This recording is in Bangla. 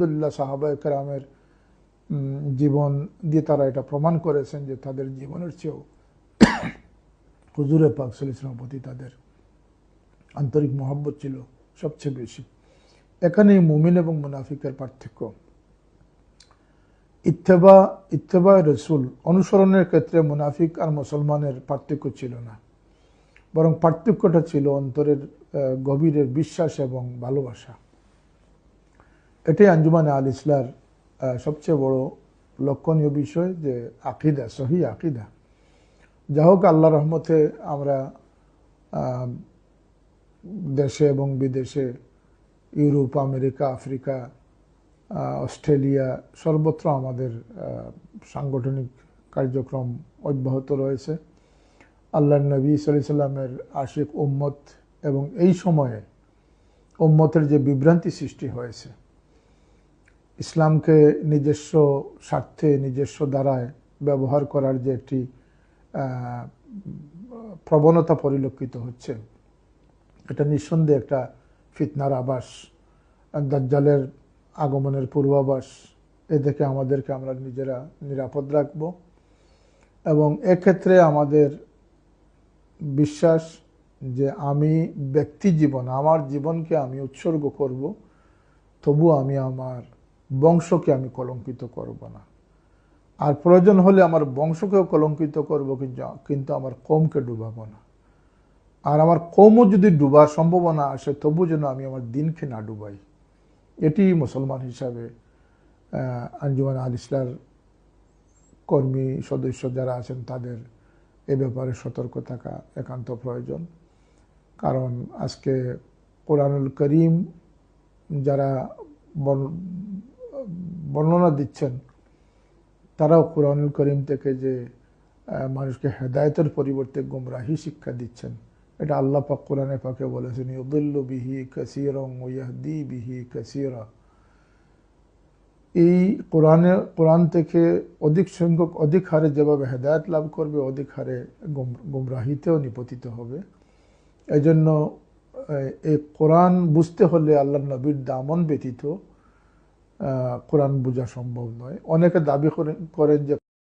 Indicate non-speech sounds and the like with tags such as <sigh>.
আলহামদুলিল্লাহ সাহাবা একরামের জীবন দিয়ে তারা এটা প্রমাণ করেছেন যে তাদের জীবনের চেয়েও <coughs> হুজুরে পাক সাল্লামের প্রতি তাদের আন্তরিক মহব্বত ছিল সবচেয়ে বেশি। এখানে মুমিন এবং মুনাফিকের পার্থক্য। ইত্তেবা ইত্তেবা রসুল অনুসরণের ক্ষেত্রে মুনাফিক আর মুসলমানের পার্থক্য ছিল না। বরং পার্থক্যটা ছিল অন্তরের গভীরের বিশ্বাস এবং ভালোবাসা। এটাই আঞ্জুমান আল ইসলার সবচেয়ে বড় লক্ষণীয় বিষয় যে আকিদা, সহি আকিদা। যা হোক আল্লাহ রহমতে আমরা দেশে এবং বিদেশে, ইউরোপ, আমেরিকা, আফ্রিকা অস্ট্রেলিয়া, সর্বত্র আমাদের সাংগঠনিক কার্যক্রম অব্যাহত রয়েছে। আল্লাহ নবী সাল্লাহ সাল্লামের আশিক উম্মত এবং এই সময়ে উম্মতের যে বিভ্রান্তি সৃষ্টি হয়েছে ইসলামকে নিজস্ব স্বার্থে, নিজস্ব দ্বারায় ব্যবহার করার যে একটি প্রবণতা পরিলক্ষিত হচ্ছে, এটা নিঃসন্দেহে একটা ফিতনার আবাস, দাজ্জালের আগমনের পূর্বাভাস, এ থেকে আমাদেরকে আমরা নিজেরা নিরাপদ রাখব। এবং এক্ষেত্রে আমাদের বিশ্বাস যে আমি ব্যক্তি জীবন, আমার জীবনকে আমি উৎসর্গ করব, তবু আমি আমার বংশকে আমি কলঙ্কিত করব না। আর প্রয়োজন হলে আমার বংশকেও কলঙ্কিত করব কিন্তু- আমার কমকে ডুবাবো না। আর আমার কমও যদি ডুবার সম্ভাবনা আসে তবু যেন আমি আমার দিনকে না ডুবাই। এটি মুসলমান হিসাবে আঞ্জুমান আল ইসলার কর্মী সদস্য যারা আছেন, তাদের এ ব্যাপারে সতর্ক থাকা একান্ত প্রয়োজন। কারণ আজকে কোরআনুল করিম যারা বর্ণনা দিচ্ছেন, তারাও কোরআনুল করিম থেকে যে মানুষকে হেদায়তের পরিবর্তে গুমরাহি শিক্ষা দিচ্ছেন, এটা আল্লাহ পাক কোরআনে পাকে বলেছেন, ইউদুল্লু বিহি কাসিরং ওয়াহদি বিহি কাসিরা। এই কোরআনে, কোরআন থেকে অধিক সংখ্যক, অধিক হারে যেভাবে হেদায়ত লাভ করবে, অধিক হারে গুম- গুমরাহিতেও নিপতিত হবে। এই জন্য এই কোরআন বুঝতে হলে আল্লাহ নবীর দামন ব্যতীত কোরআন বোঝা সম্ভব নয়। অনেকে দাবি করেন যে